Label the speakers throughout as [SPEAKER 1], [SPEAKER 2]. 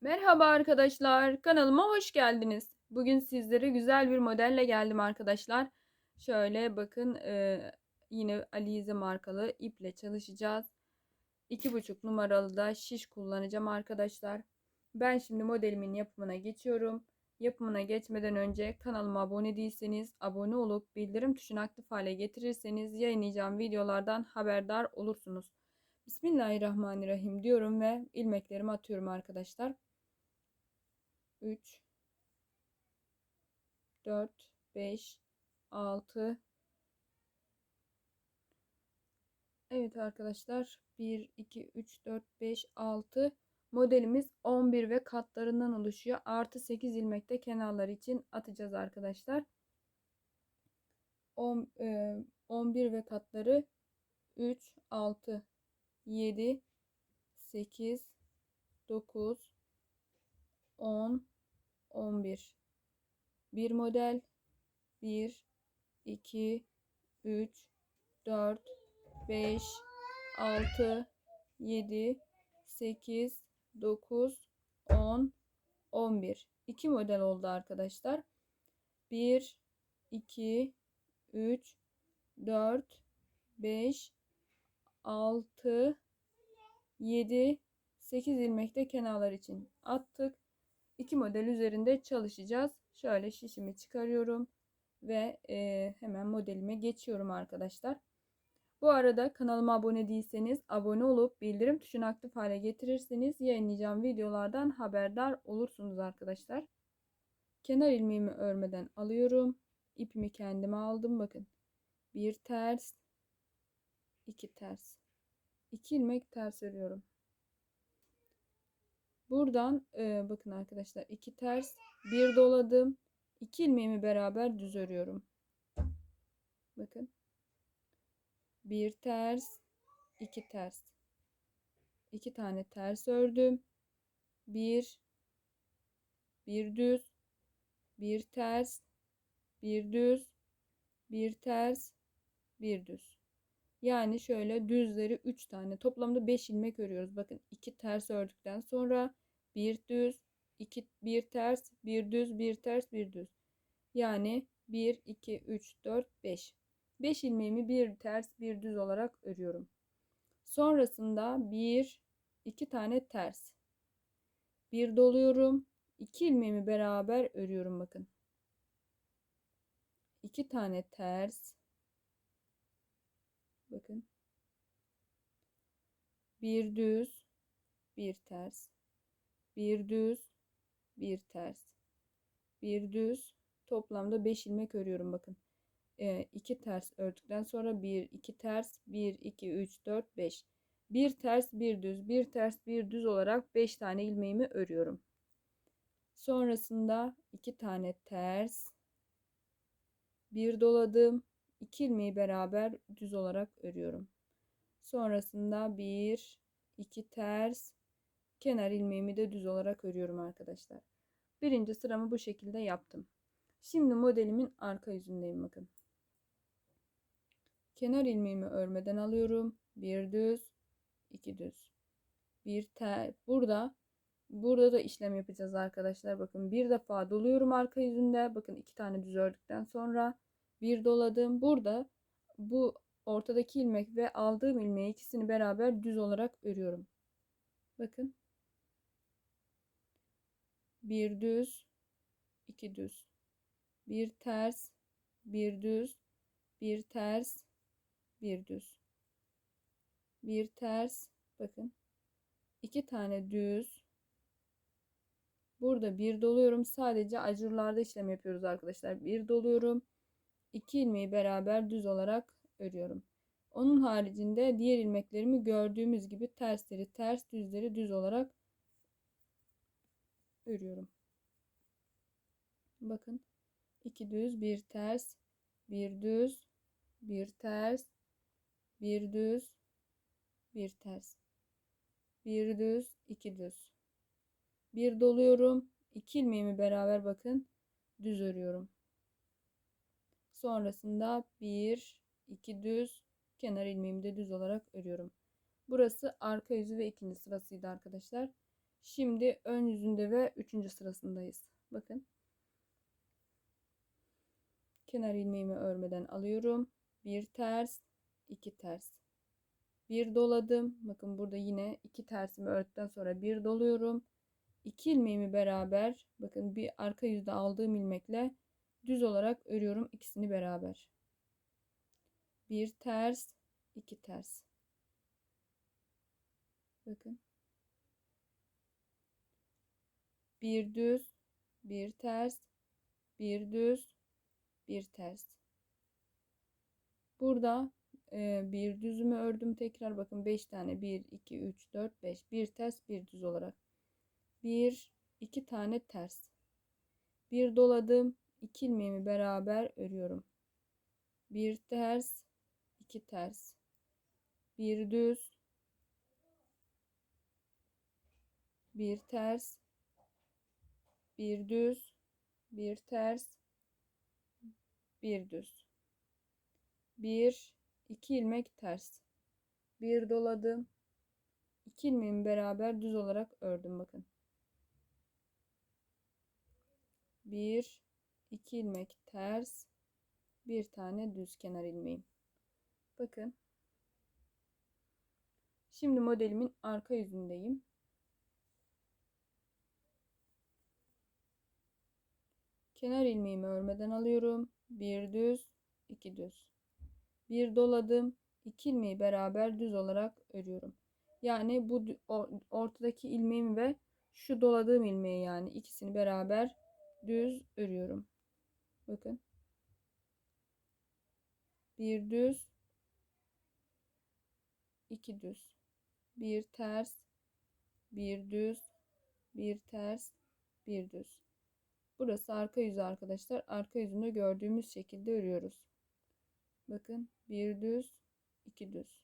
[SPEAKER 1] Merhaba arkadaşlar, kanalıma hoş geldiniz. Bugün sizlere güzel bir modelle geldim arkadaşlar. Şöyle bakın e, yine Alize markalı iple çalışacağız. 2,5 numaralı da şiş kullanacağım arkadaşlar. Ben şimdi modelimin yapımına geçiyorum. Yapımına geçmeden önce kanalıma abone değilseniz abone olup bildirim tuşunu aktif hale getirirseniz yayınlayacağım videolardan haberdar olursunuz. Bismillahirrahmanirrahim diyorum ve ilmeklerimi atıyorum arkadaşlar. 3 4 5 6 Evet arkadaşlar 1 2 3 4 5 6 modelimiz 11 ve katlarından oluşuyor. Artı 8 ilmekte kenarlar için atacağız arkadaşlar. 10, e, 11 ve katları 3 6 7 8 9 10 11 bir. Model 1 2 3 4 5 6 7 8 9 10 11 2 model oldu arkadaşlar. 1 2 3 4 5 6 7 8 ilmekte kenarlar için attık iki model üzerinde çalışacağız. Şöyle şişimi çıkarıyorum ve e, hemen modelime geçiyorum arkadaşlar. Bu arada kanalıma abone değilseniz abone olup bildirim tuşunu aktif hale getirirseniz yayınlayacağım videolardan haberdar olursunuz arkadaşlar. Kenar ilmeğimi örmeden alıyorum. İpimi kendime aldım bakın. Bir ters, iki ters. İki ilmek ters örüyorum. Buradan e, bakın arkadaşlar iki ters bir doladım. iki ilmeğimi beraber düz örüyorum. Bakın. Bir ters, iki ters. iki tane ters ördüm. Bir, bir düz, bir ters, bir düz, bir ters, bir düz. Yani şöyle düzleri 3 tane toplamda 5 ilmek örüyoruz. Bakın 2 ters ördükten sonra bir düz, 2 bir ters, bir düz, bir ters, bir düz. Yani 1 2 3 4 5. 5 ilmeğimi bir ters, bir düz olarak örüyorum. Sonrasında 1 2 tane ters. Bir doluyorum. 2 ilmeğimi beraber örüyorum bakın. 2 tane ters Bakın. Bir düz, bir ters. Bir düz, bir ters. Bir düz. Toplamda 5 ilmek örüyorum bakın. 2 e, ters ördükten sonra 1 2 ters 1 2 3 4 5 bir ters bir düz bir ters bir düz olarak 5 tane ilmeğimi örüyorum. Sonrasında 2 tane ters bir doladım 2 ilmeği beraber düz olarak örüyorum. Sonrasında 1 2 ters kenar ilmeğimi de düz olarak örüyorum arkadaşlar. Birinci sıramı bu şekilde yaptım. Şimdi modelimin arka yüzündeyim bakın. Kenar ilmeğimi örmeden alıyorum. Bir düz, iki düz. Bir tel. Burada burada da işlem yapacağız arkadaşlar. Bakın bir defa doluyorum arka yüzünde. Bakın iki tane düz ördükten sonra bir doladım. Burada bu ortadaki ilmek ve aldığım ilmeği ikisini beraber düz olarak örüyorum. Bakın. Bir düz, iki düz. Bir ters, bir düz, bir ters, bir düz. Bir ters, bakın. iki tane düz. Burada bir doluyorum. Sadece acurlarda işlem yapıyoruz arkadaşlar. Bir doluyorum. 2 ilmeği beraber düz olarak örüyorum. Onun haricinde diğer ilmeklerimi gördüğümüz gibi tersleri ters düzleri düz olarak örüyorum. Bakın 2 düz bir ters bir düz bir ters bir düz bir ters bir düz iki düz bir doluyorum 2 ilmeğimi beraber bakın düz örüyorum. Sonrasında bir, iki düz, kenar ilmeğimi de düz olarak örüyorum. Burası arka yüzü ve ikinci sırasıydı arkadaşlar. Şimdi ön yüzünde ve üçüncü sırasındayız. Bakın. Kenar ilmeğimi örmeden alıyorum. Bir ters, iki ters. Bir doladım. Bakın burada yine iki tersimi ördükten sonra bir doluyorum. İki ilmeğimi beraber bakın bir arka yüzde aldığım ilmekle düz olarak örüyorum ikisini beraber. Bir ters, iki ters. Bakın. Bir düz, bir ters, bir düz, bir ters. Burada e, bir düzümü ördüm tekrar bakın 5 tane 1 2 3 4 5 bir ters bir düz olarak. Bir iki tane ters. Bir doladım. İki ilmeğimi beraber örüyorum. Bir ters, iki ters. Bir düz, bir ters, bir düz, bir ters, bir düz. Bir, iki ilmek ters. Bir doladım. İki ilmeğimi beraber düz olarak ördüm bakın. Bir, iki ilmek ters, bir tane düz kenar ilmeğim. Bakın. Şimdi modelimin arka yüzündeyim. Kenar ilmeğimi örmeden alıyorum. Bir düz, iki düz. Bir doladım. iki ilmeği beraber düz olarak örüyorum. Yani bu ortadaki ilmeğimi ve şu doladığım ilmeği yani ikisini beraber düz örüyorum. Bakın. Bir düz, iki düz. Bir ters, bir düz, bir ters, bir düz. Burası arka yüzü arkadaşlar. Arka yüzünde gördüğümüz şekilde örüyoruz. Bakın bir düz, iki düz.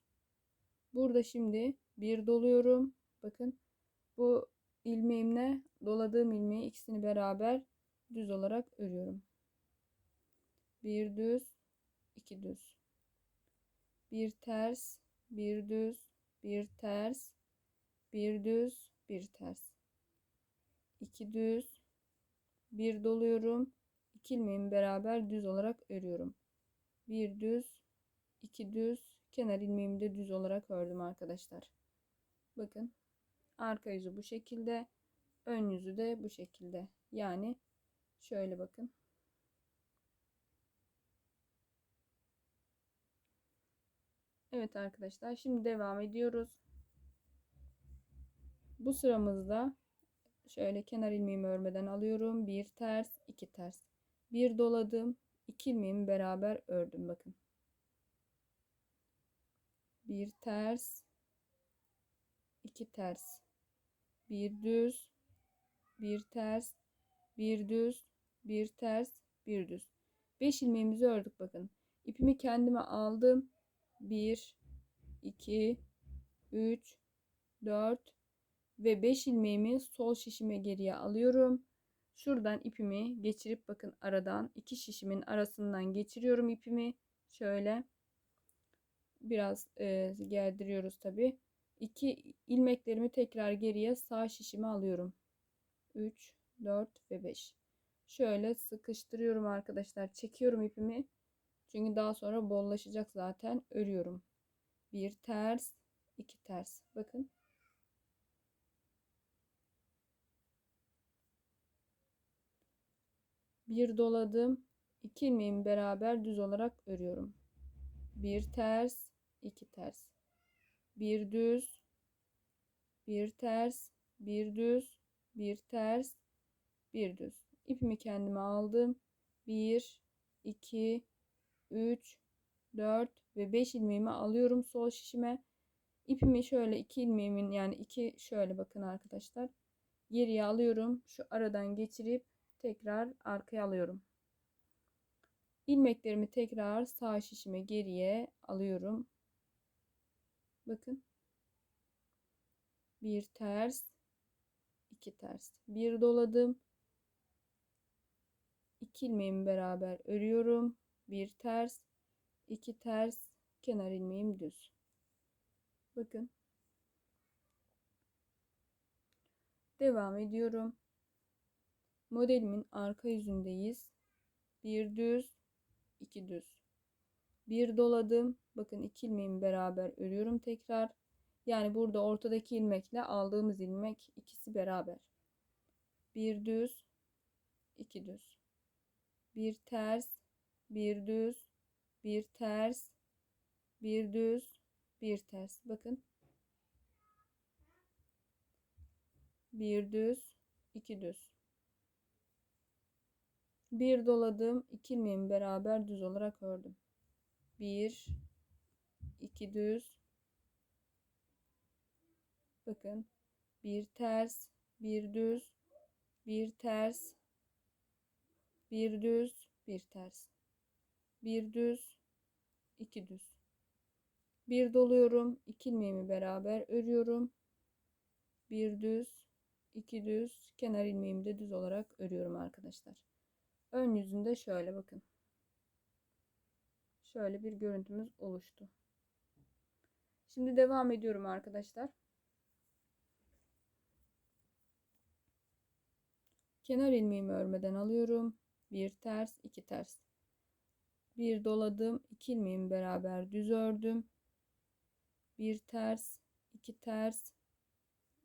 [SPEAKER 1] Burada şimdi bir doluyorum. Bakın bu ilmeğimle doladığım ilmeği ikisini beraber düz olarak örüyorum. Bir düz, iki düz. Bir ters, bir düz, bir ters, bir düz, bir ters. İki düz, bir doluyorum. İki ilmeğimi beraber düz olarak örüyorum. Bir düz, iki düz, kenar ilmeğimi de düz olarak ördüm arkadaşlar. Bakın arka yüzü bu şekilde, ön yüzü de bu şekilde. Yani Şöyle bakın. Evet arkadaşlar şimdi devam ediyoruz. Bu sıramızda şöyle kenar ilmeğimi örmeden alıyorum. Bir ters, iki ters. Bir doladım. iki ilmeğimi beraber ördüm bakın. Bir ters, iki ters. Bir düz, bir ters, bir düz, bir ters, bir düz. 5 ilmeğimizi ördük bakın. İpimi kendime aldım. 1 2 3 4 ve 5 ilmeğimi sol şişime geriye alıyorum. Şuradan ipimi geçirip bakın aradan iki şişimin arasından geçiriyorum ipimi. Şöyle biraz e, gerdiriyoruz tabi. İki ilmeklerimi tekrar geriye sağ şişime alıyorum. 3 4 ve 5 şöyle sıkıştırıyorum arkadaşlar. Çekiyorum ipimi. Çünkü daha sonra bollaşacak zaten. Örüyorum. Bir ters, iki ters. Bakın. Bir doladım. iki ilmeğimi beraber düz olarak örüyorum. Bir ters, iki ters. Bir düz, bir ters, bir düz, bir ters, bir düz ipimi kendime aldım. 1 2 3 4 ve 5 ilmeğimi alıyorum sol şişime. İpimi şöyle 2 ilmeğimin yani 2 şöyle bakın arkadaşlar. Geriye alıyorum. Şu aradan geçirip tekrar arkaya alıyorum. İlmeklerimi tekrar sağ şişime geriye alıyorum. Bakın. Bir ters, iki ters. Bir doladım. 2 ilmeğimi beraber örüyorum. Bir ters, iki ters, kenar ilmeğim düz. Bakın. Devam ediyorum. Modelimin arka yüzündeyiz. Bir düz, iki düz. Bir doladım. Bakın iki ilmeğimi beraber örüyorum tekrar. Yani burada ortadaki ilmekle aldığımız ilmek ikisi beraber. Bir düz, iki düz. Bir ters, bir düz, bir ters, bir düz, bir ters. Bakın. Bir düz, iki düz. Bir doladım, iki ilmeğimi beraber düz olarak ördüm. Bir, iki düz. Bakın. Bir ters, bir düz, bir ters, bir düz, bir ters. Bir düz, iki düz. Bir doluyorum, iki ilmeğimi beraber örüyorum. Bir düz, iki düz, kenar ilmeğimi de düz olarak örüyorum arkadaşlar. Ön yüzünde şöyle bakın. Şöyle bir görüntümüz oluştu. Şimdi devam ediyorum arkadaşlar. Kenar ilmeğimi örmeden alıyorum. Bir ters, iki ters. Bir doladım, iki ilmeğimi beraber düz ördüm. Bir ters, iki ters,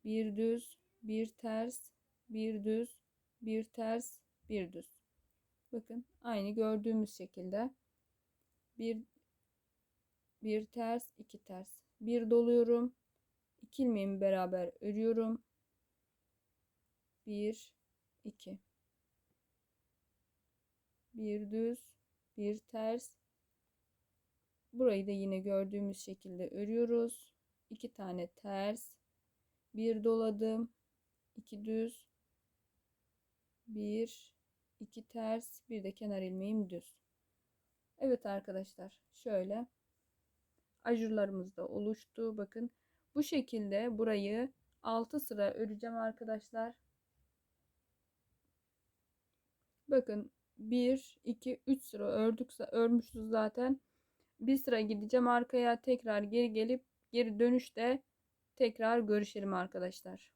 [SPEAKER 1] bir düz, bir ters, bir düz, bir ters, bir düz. Bakın aynı gördüğümüz şekilde bir bir ters, iki ters. Bir doluyorum. İki ilmeğimi beraber örüyorum. Bir, iki. Bir düz, bir ters. Burayı da yine gördüğümüz şekilde örüyoruz. İki tane ters, bir doladım, iki düz, bir, iki ters, bir de kenar ilmeğim düz. Evet arkadaşlar, şöyle ajurlarımız da oluştu. Bakın bu şekilde burayı 6 sıra öreceğim arkadaşlar. Bakın 1 2 3 sıra ördük örmüşüz zaten. Bir sıra gideceğim arkaya tekrar geri gelip geri dönüşte tekrar görüşelim arkadaşlar.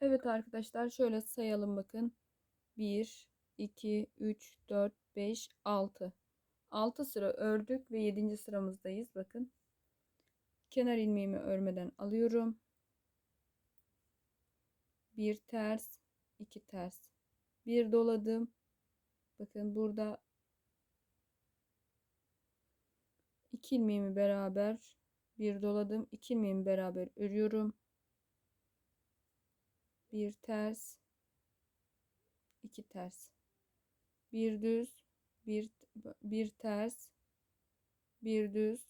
[SPEAKER 1] Evet arkadaşlar şöyle sayalım bakın. 1 2 3 4 5 6 6 sıra ördük ve 7. sıramızdayız bakın. Kenar ilmeğimi örmeden alıyorum. Bir ters, iki ters. Bir doladım. Bakın burada iki ilmeğimi beraber bir doladım. iki ilmeğimi beraber örüyorum. Bir ters, iki ters. Bir düz, bir bir ters, bir düz,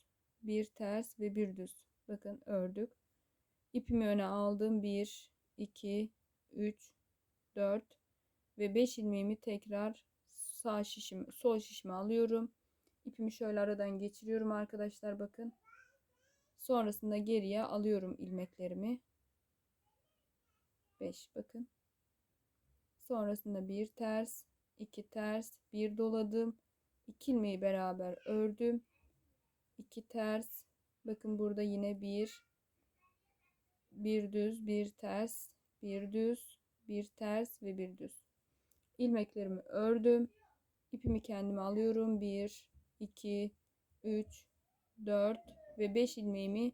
[SPEAKER 1] bir ters ve bir düz. Bakın ördük. İpimi öne aldım. 1, 2, 3, 4 ve 5 ilmeğimi tekrar sağ şişim, sol şişime alıyorum. İpimi şöyle aradan geçiriyorum arkadaşlar bakın. Sonrasında geriye alıyorum ilmeklerimi. 5 bakın. Sonrasında bir ters, iki ters, bir doladım. 2 ilmeği beraber ördüm. 2 ters. Bakın burada yine bir bir düz, bir ters, bir düz, bir ters ve bir düz. ilmeklerimi ördüm. İpimi kendime alıyorum. 1 2 3 4 ve 5 ilmeğimi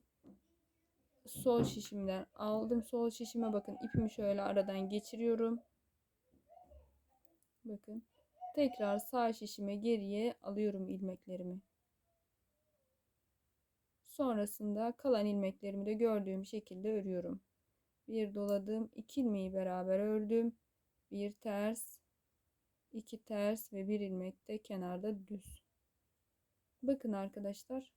[SPEAKER 1] sol şişimden aldım. Sol şişime bakın ipimi şöyle aradan geçiriyorum. Bakın. Tekrar sağ şişime geriye alıyorum ilmeklerimi. Sonrasında kalan ilmeklerimi de gördüğüm şekilde örüyorum. Bir doladım, iki ilmeği beraber ördüm. Bir ters, iki ters ve bir ilmek de kenarda düz. Bakın arkadaşlar.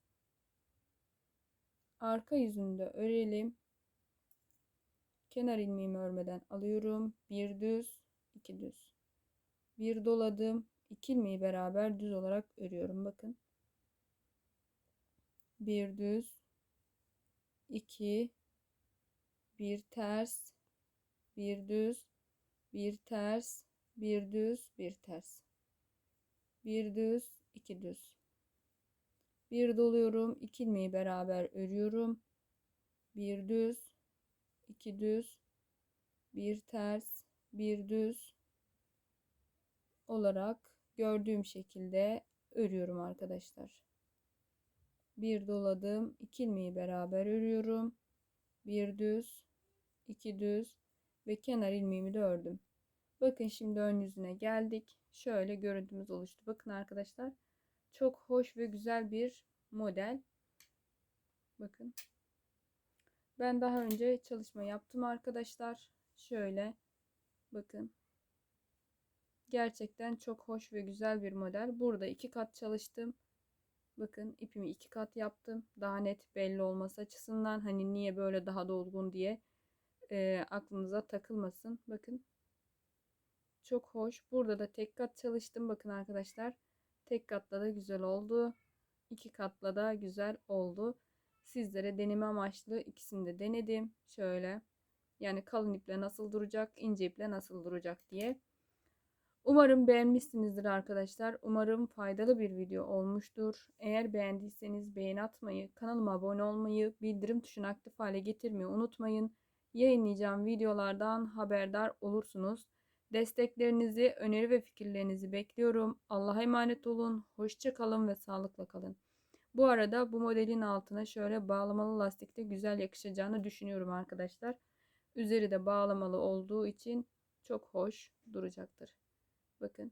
[SPEAKER 1] Arka yüzünde örelim. Kenar ilmeğimi örmeden alıyorum. Bir düz, iki düz bir doladım. iki ilmeği beraber düz olarak örüyorum. Bakın. Bir düz. iki bir ters. Bir düz. Bir ters. Bir düz. Bir ters. Bir düz. iki düz. Bir doluyorum. iki ilmeği beraber örüyorum. Bir düz. iki düz. bir ters, bir düz olarak gördüğüm şekilde örüyorum arkadaşlar. Bir doladım, iki ilmeği beraber örüyorum. Bir düz, iki düz ve kenar ilmeğimi de ördüm. Bakın şimdi ön yüzüne geldik. Şöyle görüntümüz oluştu. Bakın arkadaşlar. Çok hoş ve güzel bir model. Bakın. Ben daha önce çalışma yaptım arkadaşlar. Şöyle bakın. Gerçekten çok hoş ve güzel bir model. Burada iki kat çalıştım. Bakın ipimi iki kat yaptım. Daha net belli olması açısından hani niye böyle daha dolgun diye e, aklınıza takılmasın. Bakın. Çok hoş. Burada da tek kat çalıştım. Bakın arkadaşlar. Tek katla da güzel oldu. İki katla da güzel oldu. Sizlere deneme amaçlı ikisini de denedim. Şöyle. Yani kalın iple nasıl duracak, ince iple nasıl duracak diye. Umarım beğenmişsinizdir arkadaşlar. Umarım faydalı bir video olmuştur. Eğer beğendiyseniz beğeni atmayı, kanalıma abone olmayı, bildirim tuşunu aktif hale getirmeyi unutmayın. Yayınlayacağım videolardan haberdar olursunuz. Desteklerinizi, öneri ve fikirlerinizi bekliyorum. Allah'a emanet olun. Hoşça kalın ve sağlıkla kalın. Bu arada bu modelin altına şöyle bağlamalı lastikte güzel yakışacağını düşünüyorum arkadaşlar. Üzeri de bağlamalı olduğu için çok hoş duracaktır. Bakın